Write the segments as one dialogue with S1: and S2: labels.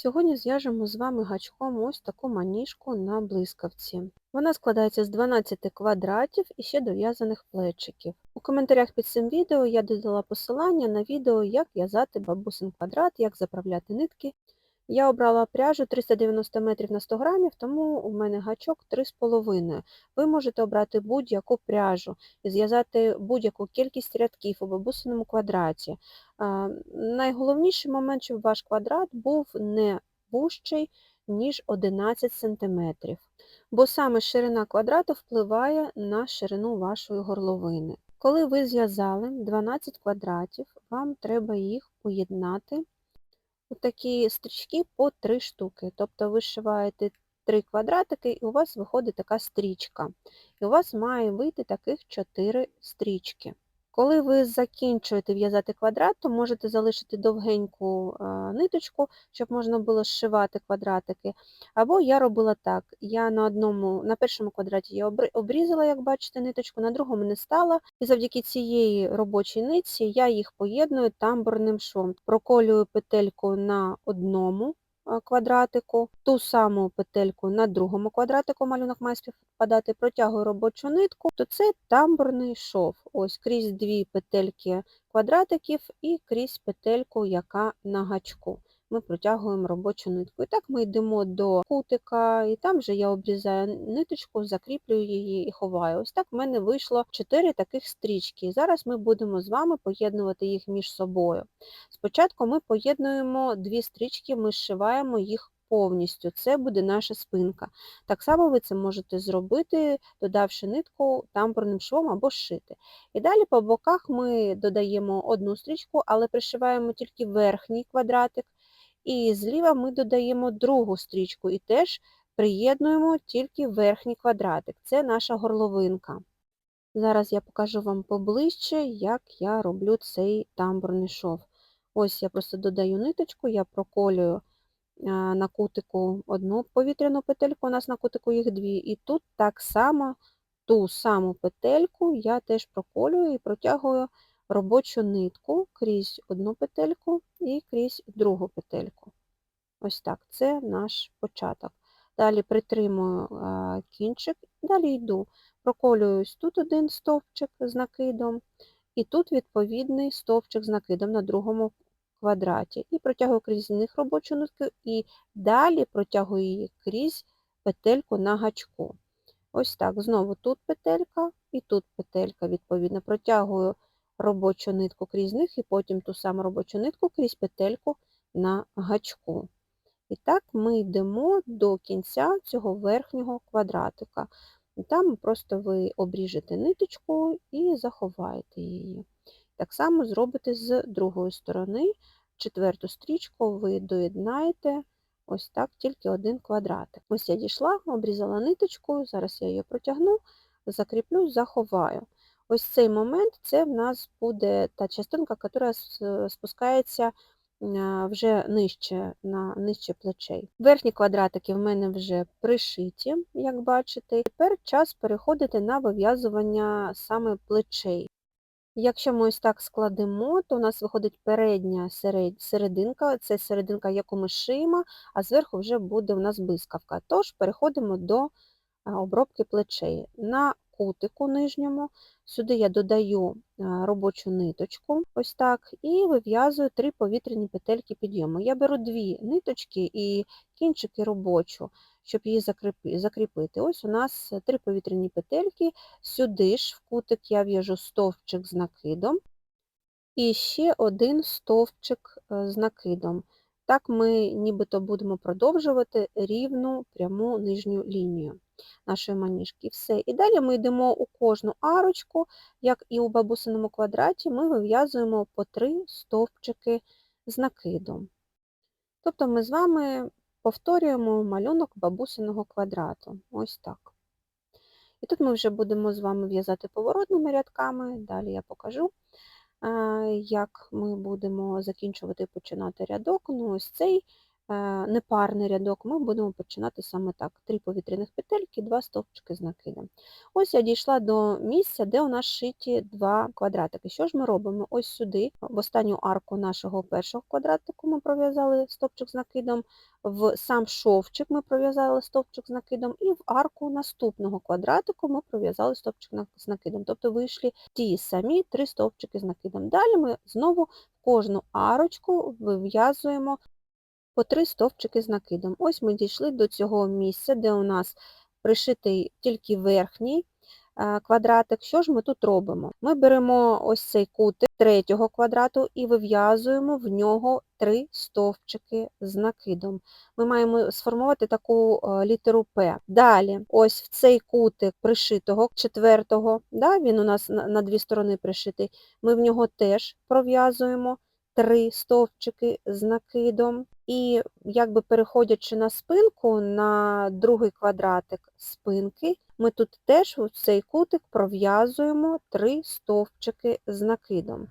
S1: Сьогодні зв'яжемо з вами гачком ось таку маніжку на блискавці. Вона складається з 12 квадратів і ще дов'язаних плечиків. У коментарях під цим відео я додала посилання на відео, як в'язати бабусин квадрат, як заправляти нитки. Я обрала пряжу 390 метрів на 100 грамів, тому у мене гачок 3,5. Ви можете обрати будь-яку пряжу і зв'язати будь-яку кількість рядків у бабусиному квадраті. Найголовніший момент, щоб ваш квадрат був не вужчий, ніж 11 см, бо саме ширина квадрату впливає на ширину вашої горловини. Коли ви зв'язали 12 квадратів, вам треба їх поєднати такі стрічки по 3 штуки. Тобто ви зшиваєте 3 квадратики, і у вас виходить така стрічка. І у вас має вийти таких 4 стрічки. Коли ви закінчуєте в'язати квадрат, то можете залишити довгеньку ниточку, щоб можна було зшивати квадратики. Або я робила так: я на одному, на першому квадраті я обрізала, як бачите, ниточку, на другому не стала. І завдяки цієї робочій нитці я їх поєдную тамбурним швом. Проколюю петельку на одному квадратику, ту саму петельку на другому квадратику, малюнок має співпадати, протягую робочу нитку, то це тамбурний шов. Ось крізь дві петельки квадратиків і крізь петельку, яка на гачку ми протягуємо робочу нитку. І так ми йдемо до кутика, і там вже я обрізаю ниточку, закріплюю її і ховаю. Ось так в мене вийшло 4 таких стрічки. Зараз ми будемо з вами поєднувати їх між собою. Спочатку ми поєднуємо дві стрічки, ми зшиваємо їх повністю. Це буде наша спинка. Так само ви це можете зробити, додавши нитку тамбурним швом або шити. І далі по боках ми додаємо одну стрічку, але пришиваємо тільки верхній квадратик. І зліва ми додаємо другу стрічку і теж приєднуємо тільки верхній квадратик. Це наша горловинка. Зараз я покажу вам поближче, як я роблю цей тамбурний шов. Ось я просто додаю ниточку, я проколюю на кутику одну повітряну петельку, у нас на кутику їх дві, і тут так само ту саму петельку я теж проколюю і протягую робочу нитку крізь одну петельку і крізь другу петельку. Ось так, це наш початок. Далі притримую кінчик, далі йду, проколююсь тут один стовпчик з накидом, і тут відповідний стовпчик з накидом на другому квадраті. І протягую крізь них робочу нитку, і далі протягую її крізь петельку на гачку. Ось так. Знову тут петелька і тут петелька, відповідно, протягую робочу нитку крізь них і потім ту саму робочу нитку крізь петельку на гачку. І так ми йдемо до кінця цього верхнього квадратика. Там просто ви обріжете ниточку і заховаєте її. Так само зробите з другої сторони. Четверту стрічку ви доєднаєте ось так, тільки один квадратик. Ось я дійшла, обрізала ниточку, зараз я її протягну, закріплю, заховаю. Ось цей момент це в нас буде та частинка, яка спускається вже нижче на нижче плечей. Верхні квадратики в мене вже пришиті, як бачите. Тепер час переходити на вив'язування саме плечей. Якщо ми ось так складемо, то у нас виходить передня серединка, це серединка, яку ми шиємо, а зверху вже буде у нас блискавка. Тож переходимо до обробки плечей. На кутику нижньому. Сюди я додаю робочу ниточку, ось так, і вив'язую три повітряні петельки підйому. Я беру дві ниточки і кінчики робочу, щоб її закріпити. Ось у нас три повітряні петельки, сюди ж в кутик я в'яжу стовпчик з накидом і ще один стовпчик е, з накидом. Так ми нібито будемо продовжувати рівну пряму нижню лінію нашої маніжки. Все. І далі ми йдемо у кожну арочку, як і у бабусиному квадраті, ми вив'язуємо по три стовпчики з накидом. Тобто ми з вами повторюємо малюнок бабусиного квадрату. Ось так. І тут ми вже будемо з вами в'язати поворотними рядками, далі я покажу, як ми будемо закінчувати і починати рядок. Ну, ось цей е, непарний рядок, ми будемо починати саме так: 3 повітряних петельки, 2 стовпчики з накидом. Ось я дійшла до місця, де у нас шиті два квадратики. Що ж ми робимо? Ось сюди, в останню арку нашого першого квадратику ми пров'язали стовпчик з накидом, в сам шовчик ми пров'язали стовпчик з накидом, і в арку наступного квадратику ми пров'язали стовпчик з накидом. Тобто вийшли ті самі три стовпчики з накидом. Далі ми знову в кожну арочку вив'язуємо по три стовпчики з накидом. Ось ми дійшли до цього місця, де у нас пришитий тільки верхній е, квадратик. Що ж ми тут робимо? Ми беремо ось цей кутик третього квадрату і вив'язуємо в нього три стовпчики з накидом. Ми маємо сформувати таку е, літеру П. Далі, ось в цей кутик пришитого четвертого, да, він у нас на на дві сторони пришитий, ми в нього теж пров'язуємо три стовпчики з накидом. І якби переходячи на спинку, на другий квадратик спинки, ми тут теж в цей кутик пров'язуємо три стовпчики з накидом.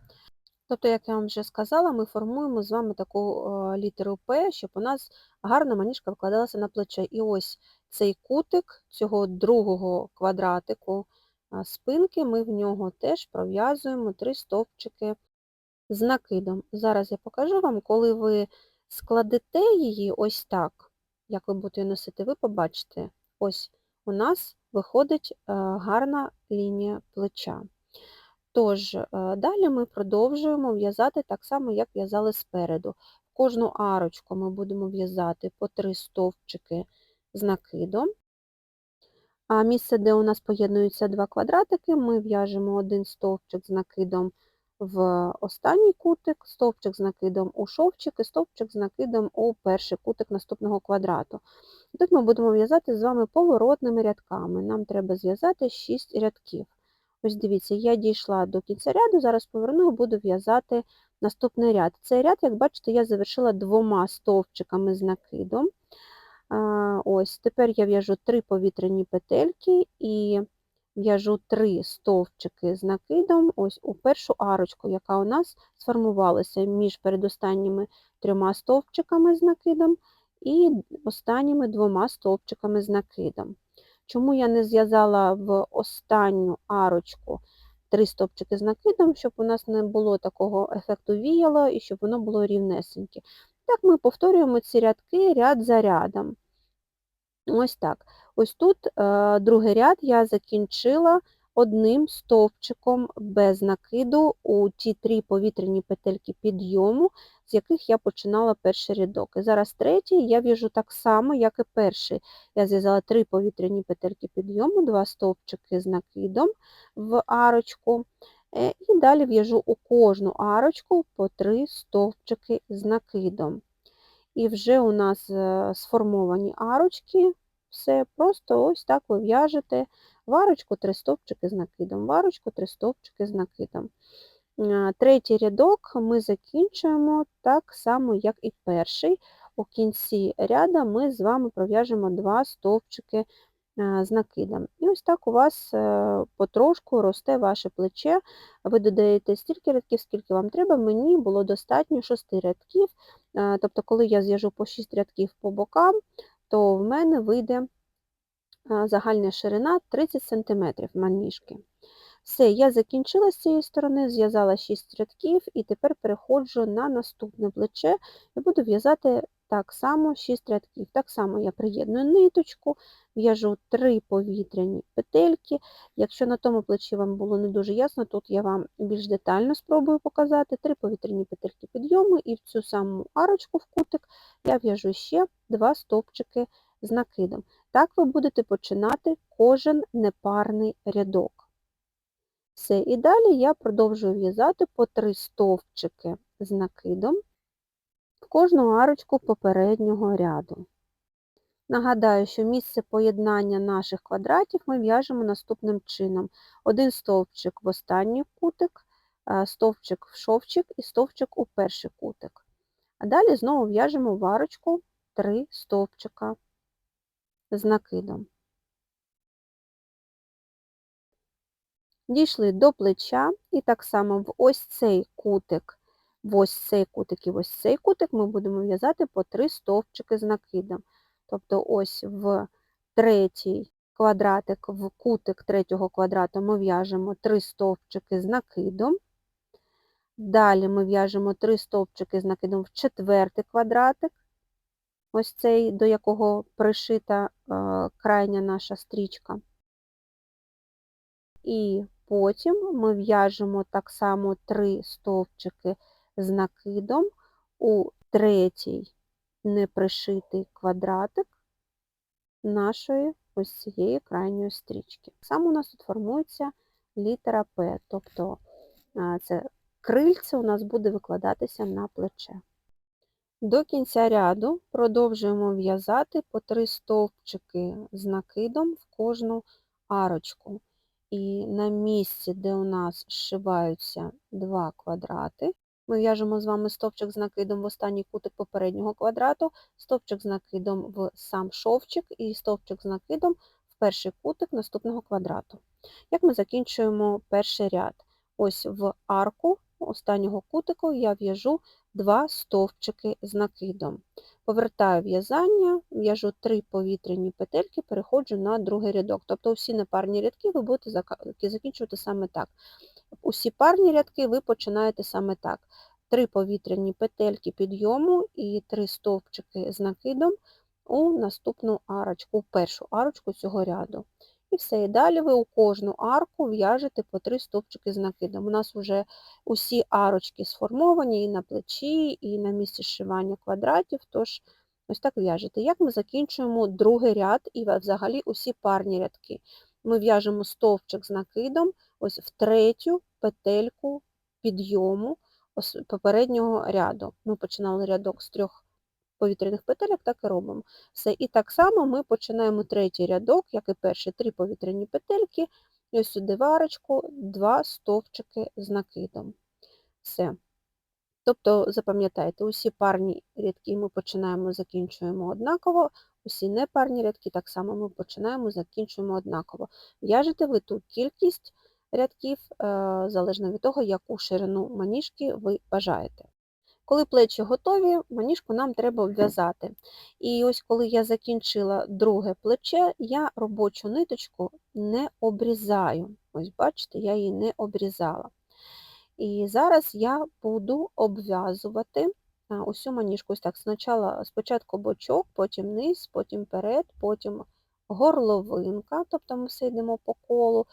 S1: Тобто, як я вам вже сказала, ми формуємо з вами таку е, літеру П, щоб у нас гарна маніжка вкладалася на плече. І ось цей кутик цього другого квадратику а, спинки, ми в нього теж пров'язуємо три стовпчики з накидом. Зараз я покажу вам, коли ви складете її ось так, як ви будете носити, ви побачите, ось у нас виходить е, гарна лінія плеча. Тож, е, далі ми продовжуємо в'язати так само, як в'язали спереду. В кожну арочку ми будемо в'язати по три стовпчики з накидом. А місце, де у нас поєднуються два квадратики, ми в'яжемо один стовпчик з накидом в останній кутик, стовпчик з накидом у шовчик і стовпчик з накидом у перший кутик наступного квадрату. Тут ми будемо в'язати з вами поворотними рядками. Нам треба зв'язати 6 рядків. Ось дивіться, я дійшла до кінця ряду, зараз поверну і буду в'язати наступний ряд. Цей ряд, як бачите, я завершила двома стовпчиками з накидом. Ось, Тепер я в'яжу три повітряні петельки і в'яжу три стовпчики з накидом ось у першу арочку, яка у нас сформувалася між передостанніми трьома стовпчиками з накидом і останніми двома стовпчиками з накидом. Чому я не зв'язала в останню арочку три стовпчики з накидом, щоб у нас не було такого ефекту віяло і щоб воно було рівнесеньке. Так ми повторюємо ці рядки ряд за рядом. Ось так. Ось тут е, другий ряд я закінчила одним стовпчиком без накиду у ті три повітряні петельки підйому, з яких я починала перший рядок. І зараз третій я в'яжу так само, як і перший. Я зв'язала три повітряні петельки підйому, два стовпчики з накидом в арочку. Е, І далі в'яжу у кожну арочку по три стовпчики з накидом. І вже у нас е, сформовані арочки, все, просто ось так ви в'яжете в арочку три стовпчики з накидом, в арочку три стовпчики з накидом. Е, Третій рядок ми закінчуємо так само, як і перший. У кінці ряда ми з вами пров'яжемо два стовпчики е, з накидом. І ось так у вас е, потрошку росте ваше плече. Ви додаєте стільки рядків, скільки вам треба. Мені було достатньо 6 рядків. Тобто, коли я зв'яжу по 6 рядків по бокам, то в мене вийде загальна ширина 30 см манішки. Все, я закінчила з цієї сторони, зв'язала 6 рядків і тепер переходжу на наступне плече і буду в'язати так само 6 рядків. Так само я приєдную ниточку, в'яжу 3 повітряні петельки. Якщо на тому плечі вам було не дуже ясно, тут я вам більш детально спробую показати 3 повітряні петельки підйому і в цю саму арочку в кутик я в'яжу ще 2 стовпчики з накидом. Так ви будете починати кожен непарний рядок. Все, і далі я продовжую в'язати по 3 стовпчики з накидом в кожну арочку попереднього ряду. Нагадаю, що місце поєднання наших квадратів ми в'яжемо наступним чином. Один стовпчик в останній кутик, е, стовпчик в шовчик і стовпчик у перший кутик. А далі знову в'яжемо в арочку 3 стовпчика з накидом. Дійшли до плеча і так само в ось цей кутик ось цей кутик і ось цей кутик ми будемо в'язати по 3 стовпчики з накидом. Тобто ось в третій квадратик, в кутик третього квадрату ми в'яжемо 3 стовпчики з накидом. Далі ми в'яжемо 3 стовпчики з накидом в четвертий квадратик, ось цей, до якого пришита е, крайня наша стрічка. І потім ми в'яжемо так само 3 стовпчики з накидом у третій непришитий квадратик нашої ось цієї крайньої стрічки. Саме у нас тут формується літера П, тобто це крильце у нас буде викладатися на плече. До кінця ряду продовжуємо в'язати по 3 стовпчики з накидом в кожну арочку. І на місці, де у нас зшиваються два квадрати, ми в'яжемо з вами стовпчик з накидом в останній кутик попереднього квадрату, стовпчик з накидом в сам шовчик і стовпчик з накидом в перший кутик наступного квадрату. Як ми закінчуємо перший ряд? Ось в арку останнього кутику я в'яжу два стовпчики з накидом. Повертаю в'язання, в'яжу три повітряні петельки, переходжу на другий рядок. Тобто усі непарні рядки ви будете закінчувати саме так. Усі парні рядки ви починаєте саме так. Три повітряні петельки підйому і три стовпчики з накидом у наступну арочку, у першу арочку цього ряду. І все. І далі ви у кожну арку в'яжете по три стовпчики з накидом. У нас вже усі арочки сформовані і на плечі, і на місці зшивання квадратів, тож ось так в'яжете. Як ми закінчуємо другий ряд і взагалі усі парні рядки? Ми в'яжемо стовпчик з накидом ось в третю петельку підйому попереднього ряду. Ми починали рядок з трьох повітряних петелек, так і робимо. Все. І так само ми починаємо третій рядок, як і перші три повітряні петельки, і ось сюди варочку, два стовпчики з накидом. Все. Тобто, запам'ятайте, усі парні рядки ми починаємо, закінчуємо однаково, усі непарні рядки так само ми починаємо, закінчуємо однаково. В'яжете ви ту кількість рядків, е, залежно від того, яку ширину маніжки ви бажаєте. Коли плечі готові, маніжку нам треба обв'язати. І ось коли я закінчила друге плече, я робочу ниточку не обрізаю. Ось бачите, я її не обрізала. І зараз я буду обв'язувати усю маніжку. Так, спочатку бочок, потім низ, потім перед, потім горловинка, тобто ми все йдемо по колу,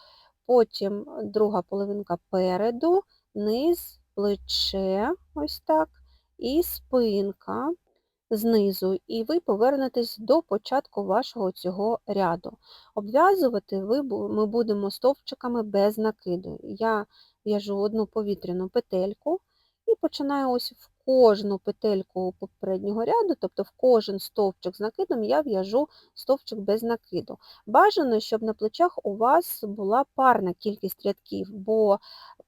S1: потім друга половинка переду, низ, плече, ось так і спинка знизу, і ви повернетесь до початку вашого цього ряду. Обв'язувати ми будемо стовпчиками без накиду. Я в'яжу одну повітряну петельку і починаю ось в кожну петельку попереднього ряду, тобто в кожен стовпчик з накидом я в'яжу стовпчик без накиду. Бажано, щоб на плечах у вас була парна кількість рядків, бо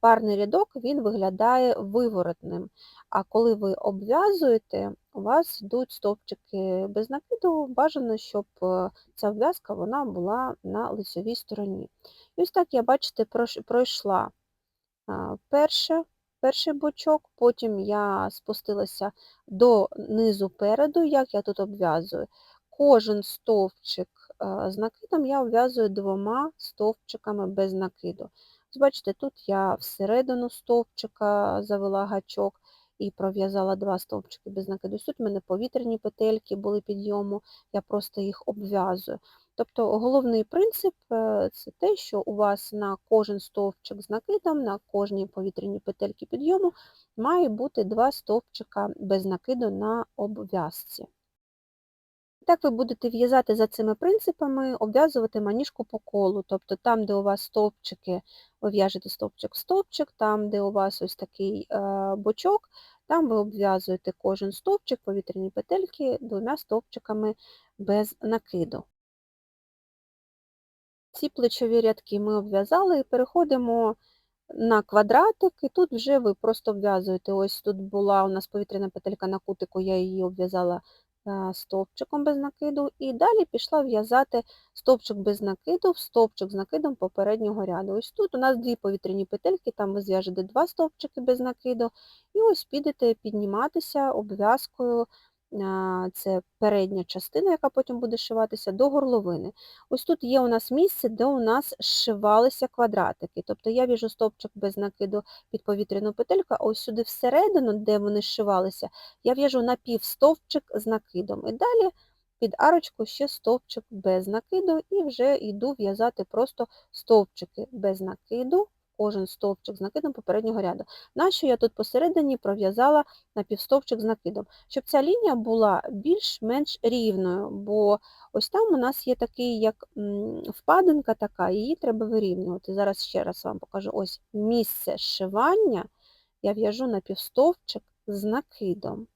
S1: парний рядок він виглядає виворотним. А коли ви обв'язуєте, у вас йдуть стовпчики без накиду, бажано, щоб е, ця обв'язка вона була на лицевій стороні. І ось так я, бачите, пройшла перше, перший бочок, потім я спустилася до низу переду, як я тут обв'язую. Кожен стовпчик е, з накидом я обв'язую двома стовпчиками без накиду. Бачите, тут я всередину стовпчика завела гачок і пров'язала два стовпчики без накиду. Тут в мене повітряні петельки були підйому, я просто їх обв'язую. Тобто головний принцип е, це те, що у вас на кожен стовпчик з накидом, на кожній повітряній петельки підйому має бути два стовпчика без накиду на обв'язці. Так ви будете в'язати за цими принципами, обв'язувати маніжку по колу. Тобто там, де у вас стовпчики, ви в'яжете стовпчик-стовпчик, там, де у вас ось такий е, бочок, там ви обв'язуєте кожен стовпчик, повітряні петельки двома стовпчиками без накиду. Ці плечові рядки ми обв'язали і переходимо на квадратик, і тут вже ви просто обв'язуєте. Ось тут була у нас повітряна петелька на кутику, я її обв'язала е, стовпчиком без накиду і далі пішла в'язати стовпчик без накиду в стовпчик з накидом попереднього ряду. Ось тут у нас дві повітряні петельки, там ви зв'яжете два стовпчики без накиду, і ось підете підніматися обв'язкою, це передня частина, яка потім буде шиватися, до горловини. Ось тут є у нас місце, де у нас зшивалися квадратики. Тобто я в'яжу стовпчик без накиду під повітряну петельку, а ось сюди всередину, де вони зшивалися, я в'яжу напівстовпчик з накидом. І далі під арочку ще стовпчик без накиду і вже йду в'язати просто стовпчики без накиду, кожен стовпчик з накидом попереднього ряду. Нащо я тут посередині пров'язала напівстовпчик з накидом? Щоб ця лінія була більш-менш рівною, бо ось там у нас є такий, як впадинка така, її треба вирівнювати. Зараз ще раз вам покажу. Ось місце зшивання я в'яжу напівстовпчик з накидом.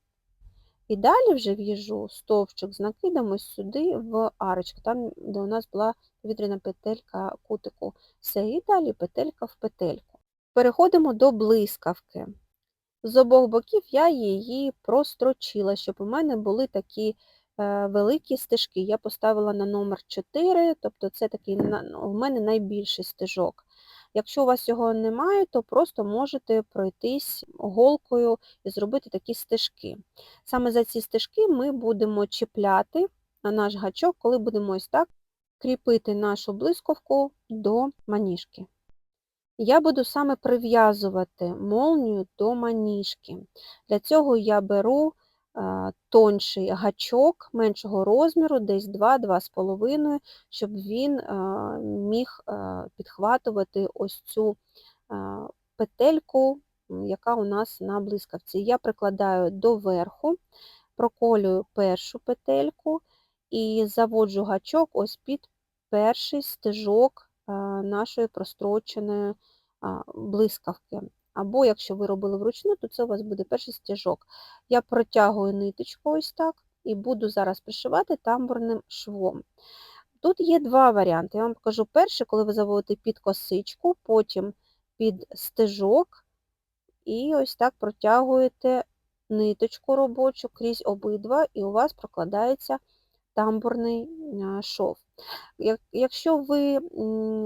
S1: І далі вже в'яжу стовпчик з накидом ось сюди в арочку, там, де у нас була повітряна петелька кутику. Все, і далі петелька в петельку. Переходимо до блискавки. З обох боків я її прострочила, щоб у мене були такі е, великі стежки. Я поставила на номер 4, тобто це такий у мене найбільший стежок. Якщо у вас його немає, то просто можете пройтись голкою і зробити такі стежки. Саме за ці стежки ми будемо чіпляти на наш гачок, коли будемо ось так кріпити нашу блискавку до маніжки. Я буду саме прив'язувати молнію до маніжки. Для цього я беру тонший гачок меншого розміру, десь 2-2,5, щоб він міг підхватувати ось цю петельку, яка у нас на блискавці. Я прикладаю до верху, проколюю першу петельку і заводжу гачок ось під перший стежок нашої простроченої блискавки. Або, якщо ви робили вручну, то це у вас буде перший стежок. Я протягую ниточку ось так і буду зараз пришивати тамбурним швом. Тут є два варіанти. Я вам покажу перший, коли ви заводите під косичку, потім під стежок, і ось так протягуєте ниточку робочу крізь обидва, і у вас прокладається тамбурний шов. Якщо ви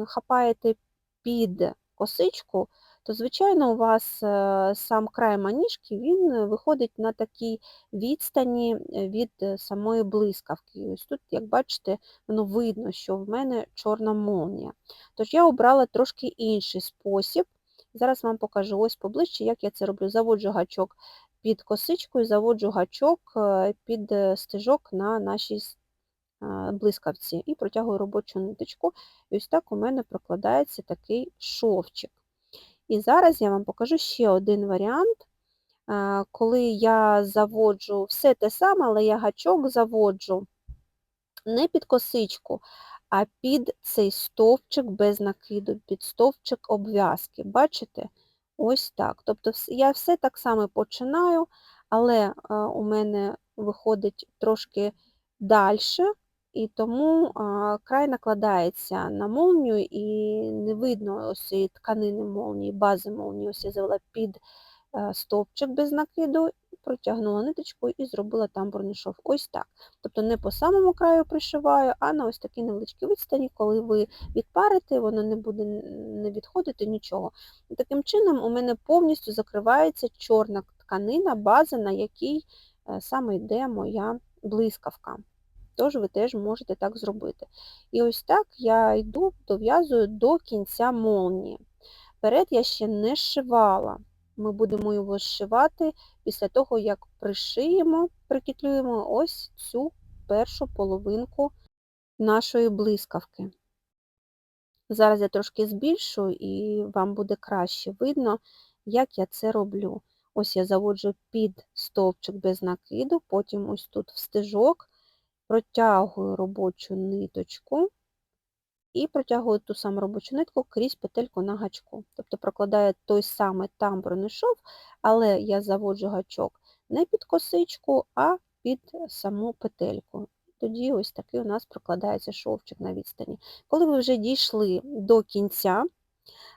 S1: хапаєте під косичку, то, звичайно, у вас е, сам край маніжки він е, виходить на такій відстані е, від самої блискавки. Ось тут, як бачите, воно видно, що в мене чорна молнія. Тож я обрала трошки інший спосіб. Зараз вам покажу ось поближче, як я це роблю. Заводжу гачок під косичку і заводжу гачок під стежок на нашій блискавці і протягую робочу ниточку. І ось так у мене прокладається такий шовчик. І зараз я вам покажу ще один варіант, коли я заводжу все те саме, але я гачок заводжу не під косичку, а під цей стовпчик без накиду, під стовпчик обв'язки. Бачите? Ось так. Тобто я все так само починаю, але у мене виходить трошки далі, і тому край накладається на молнію і не видно ось тканини молнії, бази молнії. Ось я завела під е, стовпчик без накиду, протягнула ниточку і зробила тамбурний шов. Ось так. Тобто не по самому краю пришиваю, а на ось такій невеличкій відстані, коли ви відпарите, воно не буде не відходити нічого. І таким чином у мене повністю закривається чорна тканина, база, на якій е, саме йде моя блискавка. Тож ви теж можете так зробити. І ось так я йду, дов'язую до кінця молнії. Перед я ще не зшивала. Ми будемо його зшивати після того, як пришиємо, прикітлюємо ось цю першу половинку нашої блискавки. Зараз я трошки збільшу і вам буде краще видно, як я це роблю. Ось я заводжу під стовпчик без накиду, потім ось тут в стежок, протягую робочу ниточку і протягую ту саму робочу нитку крізь петельку на гачку. Тобто прокладаю той самий тамбурний шов, але я заводжу гачок не під косичку, а під саму петельку. Тоді ось такий у нас прокладається шовчик на відстані. Коли ви вже дійшли до кінця,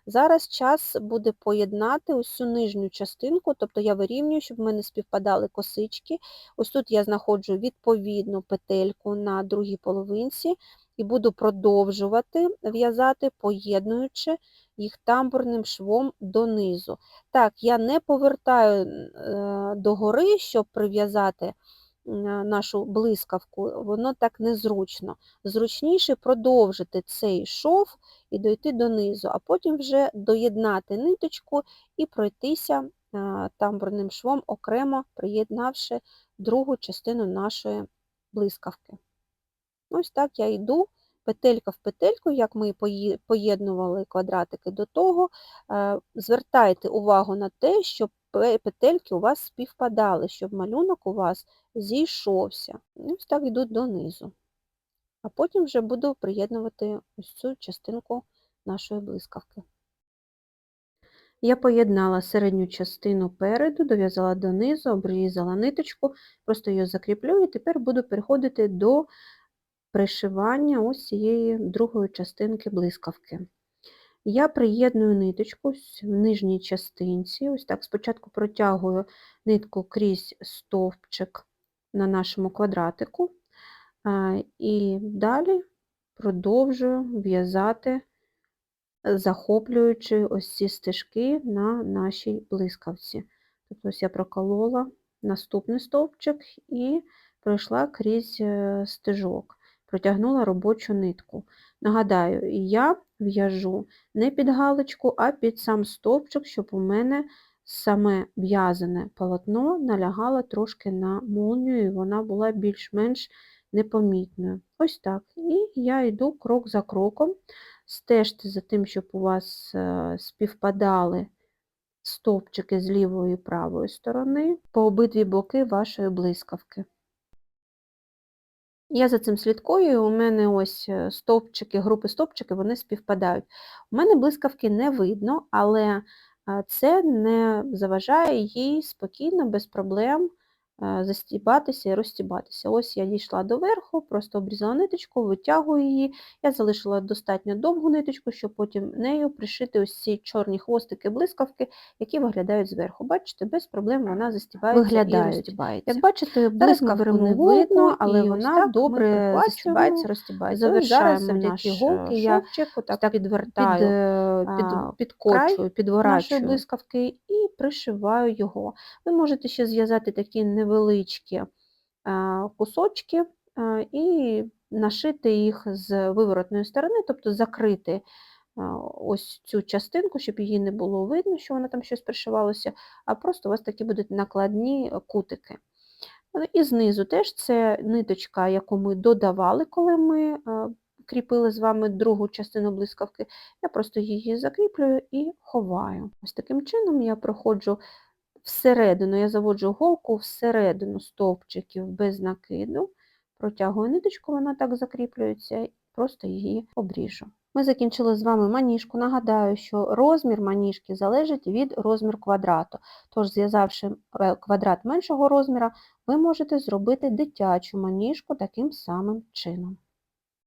S1: Зараз час буде поєднати цю нижню частинку, тобто я вирівнюю, щоб в мене співпадали косички. Ось тут я знаходжу відповідну петельку на другій половинці і буду продовжувати в'язати, поєднуючи їх тамбурним швом донизу. Так, я не повертаю е, догори, щоб прив'язати нашу блискавку, воно так незручно. Зручніше продовжити цей шов і дойти донизу, а потім вже доєднати ниточку і пройтися тамбурним швом окремо, приєднавши другу частину нашої блискавки. Ось так я йду петелька в петельку, як ми поєднували квадратики до того. Е, Звертайте увагу на те, щоб петельки у вас співпадали, щоб малюнок у вас зійшовся. Ось так йду донизу. А потім вже буду приєднувати ось цю частинку нашої блискавки. Я поєднала середню частину переду, дов'язала донизу, обрізала ниточку, просто її закріплю і тепер буду переходити до пришивання ось цієї другої частинки блискавки. Я приєдную ниточку в нижній частинці, ось так спочатку протягую нитку крізь стовпчик на нашому квадратику, і далі продовжую в'язати, захоплюючи ось ці стежки на нашій блискавці. Тобто ось я проколола наступний стовпчик і пройшла крізь е, стежок, протягнула робочу нитку. Нагадаю, я в'яжу не під галочку, а під сам стовпчик, щоб у мене саме в'язане полотно налягало трошки на молнію, і вона була більш-менш непомітною. Ось так. І я йду крок за кроком. Стежте за тим, щоб у вас е, співпадали стовпчики з лівої і правої сторони по обидві боки вашої блискавки. Я за цим слідкую, у мене ось е, стовпчики, групи стовпчики, вони співпадають. У мене блискавки не видно, але е, це не заважає їй спокійно, без проблем застібатися і розстібатися. Ось я дійшла до верху, просто обрізала ниточку, витягую її. Я залишила достатньо довгу ниточку, щоб потім нею пришити ось ці чорні хвостики блискавки, які виглядають зверху. Бачите, без проблем вона застібається і розстібається.
S2: Як бачите, блискавку не видно, але вона добре застібається, розстібається.
S1: Завершаємо наш
S2: голки
S1: е,
S2: я так
S1: підвертаю
S2: під,
S1: е, під, підкочую, підворачую
S2: блискавки
S1: блискавки і пришиваю його. Ви можете ще зв'язати такі невеличкі е, кусочки і нашити їх з виворотної сторони, тобто закрити ось цю частинку, щоб її не було видно, що вона там щось пришивалося, а просто у вас такі будуть накладні кутики. Е, І знизу теж це ниточка, яку ми додавали, коли ми кріпили з вами другу частину блискавки. Я просто її закріплюю і ховаю. Ось таким чином я проходжу всередину, я заводжу голку всередину стовпчиків без накиду, протягую ниточку, вона так закріплюється, і просто її обріжу. Ми закінчили з вами маніжку. Нагадаю, що розмір маніжки залежить від розміру квадрату. Тож, зв'язавши е, квадрат меншого розміра, ви можете зробити дитячу маніжку таким самим чином.